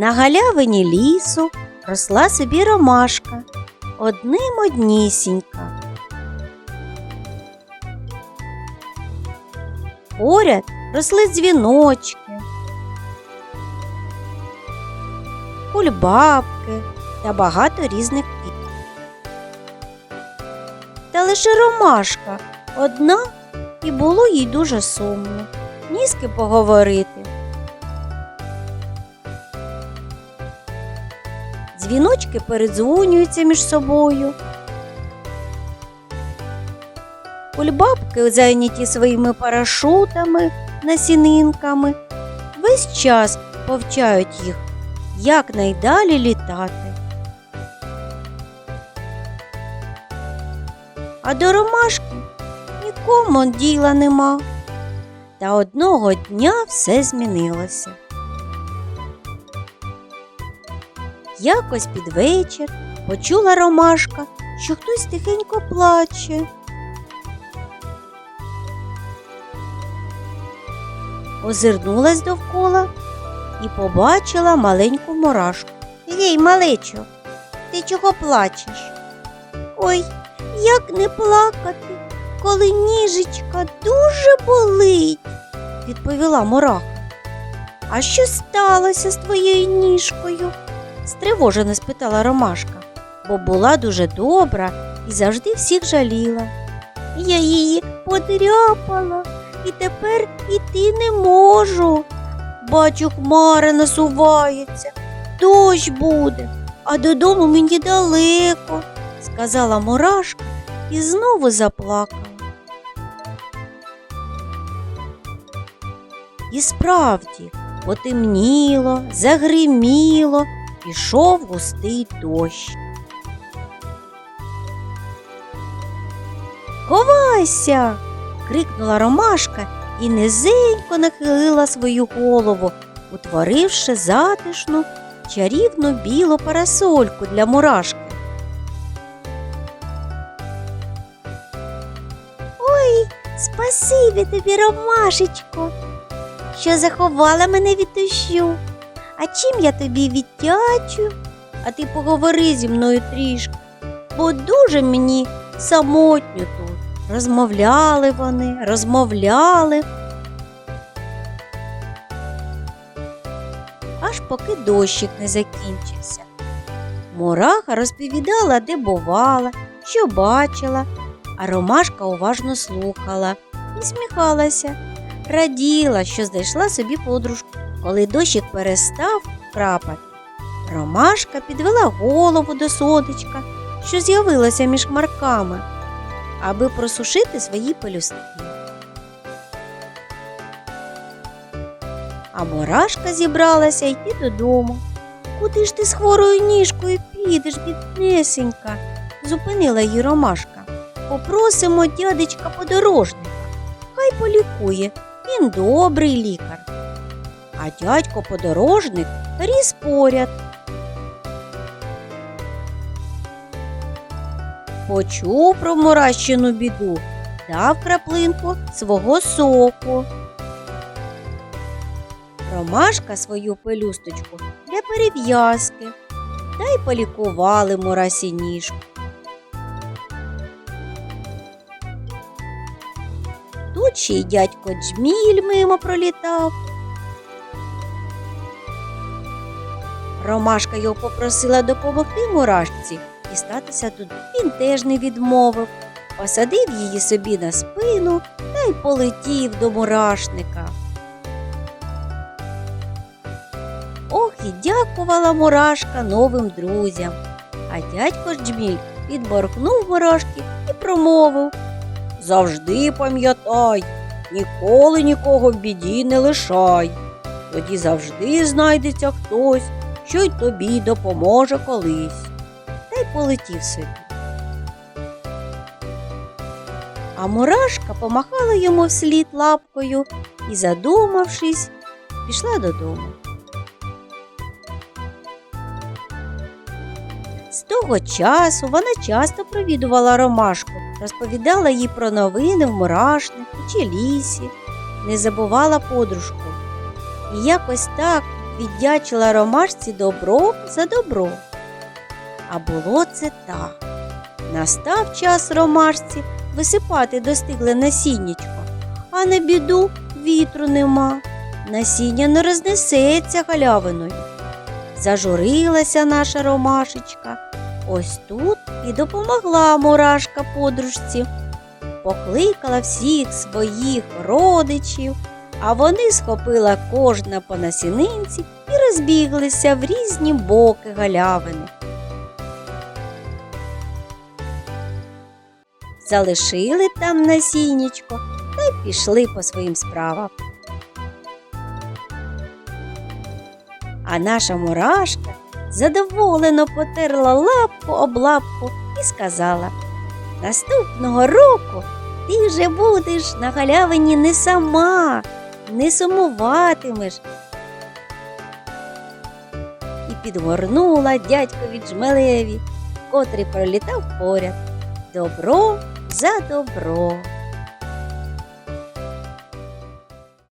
На галявині лісу росла собі ромашка, одним однісінька. Поряд росли дзвіночки, кульбабки та багато різних квітів. Та лише ромашка одна і було їй дуже сумно, ні з ким поговорити. Дзвіночки передзвонюються між собою. Кульбабки зайняті своїми парашутами, насінинками, весь час повчають їх, як найдалі літати. А до ромашки нікому діла нема. Та одного дня все змінилося. Якось під вечір почула ромашка, що хтось тихенько плаче. Озирнулась довкола і побачила маленьку мурашку. Гей, малечо, ти чого плачеш? Ой, як не плакати, коли ніжечка дуже болить, відповіла мураха. А що сталося з твоєю ніжкою? Стривожено спитала Ромашка, бо була дуже добра і завжди всіх жаліла. Я її подряпала і тепер іти не можу. Бачу, хмара насувається, дощ буде, а додому мені далеко, сказала Мурашка і знову заплакала. І справді потемніло, загриміло, пішов густий дощ. Ховайся. крикнула Ромашка і низенько нахилила свою голову, утворивши затишну чарівну білу парасольку для мурашки. Ой, спасибі тобі, Ромашечко, що заховала мене від дощу. А чим я тобі віддячу? А ти поговори зі мною трішки, бо дуже мені самотньо тут. Розмовляли вони, розмовляли. Аж поки дощик не закінчився. Мураха розповідала, де бувала, що бачила, а Ромашка уважно слухала і сміхалася, раділа, що знайшла собі подружку. Коли дощик перестав крапати, Ромашка підвела голову до сонечка, що з'явилося між хмарками, аби просушити свої пелюстки. А Мурашка зібралася йти додому. Куди ж ти з хворою ніжкою підеш, біднесенька? зупинила її Ромашка. Попросимо дядечка подорожника. Хай полікує, він добрий лікар. А дядько подорожник ріс поряд. Почув про муращину біду, дав краплинку свого соку. Ромашка свою пелюсточку для перев'язки та й полікували мурасі ніжку. Тут ще й дядько Джміль мимо пролітав. Ромашка його попросила допомогти мурашці дістатися туди. Він теж не відмовив, посадив її собі на спину та й полетів до мурашника. Ох, і дякувала мурашка новим друзям. А дядько Джміль підборкнув мурашки і промовив Завжди пам'ятай, ніколи нікого в біді не лишай. Тоді завжди знайдеться хтось, що й тобі допоможе колись. Та й полетів собі. А мурашка помахала йому вслід лапкою і, задумавшись, пішла додому. З того часу вона часто провідувала ромашку, розповідала їй про новини в мурашнику чи лісі, не забувала подружку. І якось так віддячила ромашці добро за добро. А було це так. Настав час ромашці висипати достигле насіннячко, а на біду вітру нема. Насіння не рознесеться галявиною. Зажурилася наша ромашечка. Ось тут і допомогла мурашка подружці. Покликала всіх своїх родичів, а вони схопила кожна по насінинці і розбіглися в різні боки галявини. Залишили там насіннячко та й пішли по своїм справам. А наша мурашка задоволено потерла лапку об лапку і сказала Наступного року ти вже будеш на галявині не сама, не сумуватимеш. І підгорнула дядькові Джмелеві, котрий пролітав поряд. Добро за добро.